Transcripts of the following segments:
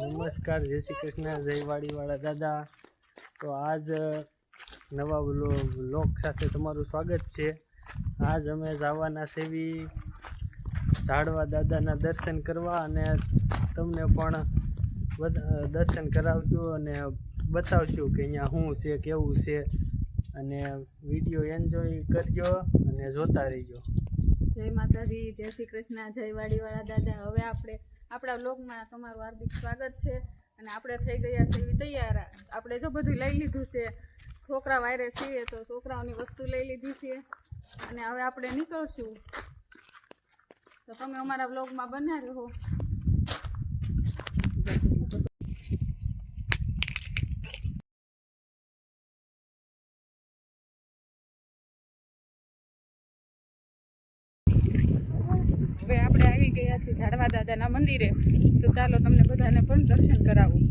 નમસ્કાર, જય શ્રી કૃષ્ણ જયવાડીવાળા દાદા. તો આજ નવા બ્લોગ સાથે તમારું સ્વાગત છે. આજ અમે જવાના સેવી ઝાડવા દાદાના દર્શન કરવા અને તમને પણ દર્શન કરાવશું અને બતાવશું કે અહીંયા શું છે, કેવું છે. અને વીડિયો એન્જોય કરજો અને જોતા રહીજો. જય માતાજી, જય શ્રી કૃષ્ણ, જય વાડીવાળા દાદા. હવે આપણે, આપણા વ્લોગમાં તમારું હાર્દિક સ્વાગત છે અને આપણે થઈ ગયા છે એવી તૈયાર. આપણે જો બધું લઈ લીધું છે, છોકરા વાયરે છીએ તો છોકરાઓની વસ્તુ લઈ લીધી છે અને હવે આપણે નીકળશું. તો તમે અમારા વ્લોગમાં બનાવ્યો રહો હવે આપણે આવી ગયા છીએ ઝાડવા દાદાના મંદિરે. તો ચાલો તમને બધાને પણ દર્શન કરાવું.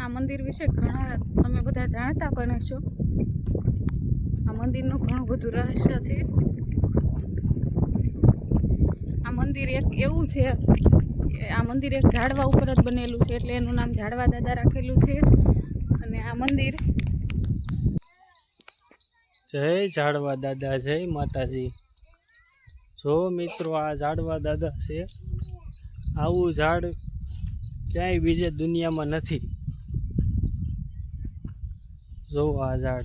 આ મંદિર વિશે ઘણા તમે બધા જાણતા પણ હશો. આ મંદિરનું ઘણું બધું રહસ્ય છે. આ મંદિર એક એવું છે આ મંદિર એક ઝાડવા ઉપર જ બનેલું છે એટલે એનું નામ ઝાડવા દાદા રાખેલું છે. અને આ મંદિર જય ઝાડવા દાદા, જય માતાજી. જો મિત્રો, આ ઝાડવા દાદા છે. આવું ઝાડ ક્યાંય બીજે દુનિયામાં નથી. જો આ ઝાડ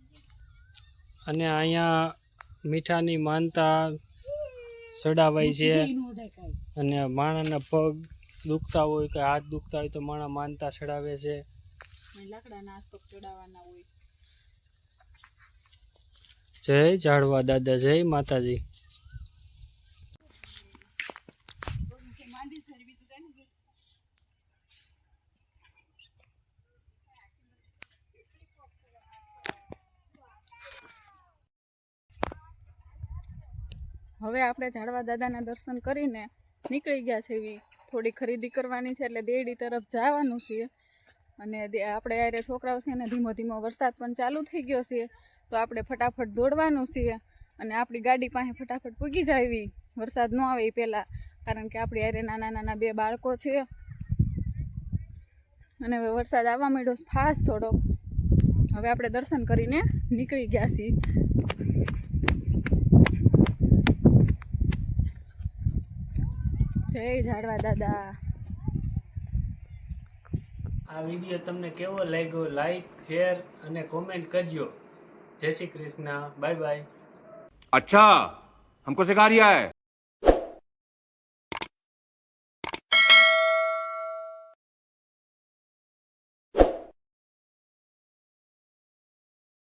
અને અહીંયા મીઠાની માનતા ચડાવાય છે. અને માણાના પગ દુખતા હોય કે હાથ દુખતા હોય તો માણા માનતા ચડાવે છે. જય ઝાડવા દાદા જય માતાજી. હવે આપણે ઝાડવા દાદાના દર્શન કરીને નીકળી ગયા છે એવી થોડી ખરીદી કરવાની છે એટલે દેડી તરફ જવાનું છે. અને આપણે યારે છોકરાઓ છે ને ધીમો ધીમો વરસાદ પણ ચાલુ થઈ ગયો છે, તો આપણે ફટાફટ દોડવાનું છે. અને આપણી ગાડી પાસે ફટાફટ પૂગી જાય વરસાદ ન આવે એ પહેલાં, કારણ કે આપણી યારે નાના નાના બે બાળકો છે. અને હવે વરસાદ આવવા માંડ્યો ફાસ્ટ થોડોક હવે આપણે દર્શન કરીને નીકળી ગયા છીએ. જય ઝાડવા દાદા. આ વીડિયો તમને કેવો લાગ્યો લાઈક શેર અને કોમેન્ટ કરજો. જય શ્રી કૃષ્ણ. બાય બાય અચ્છા હમકો સિખા રહ્યા હૈ?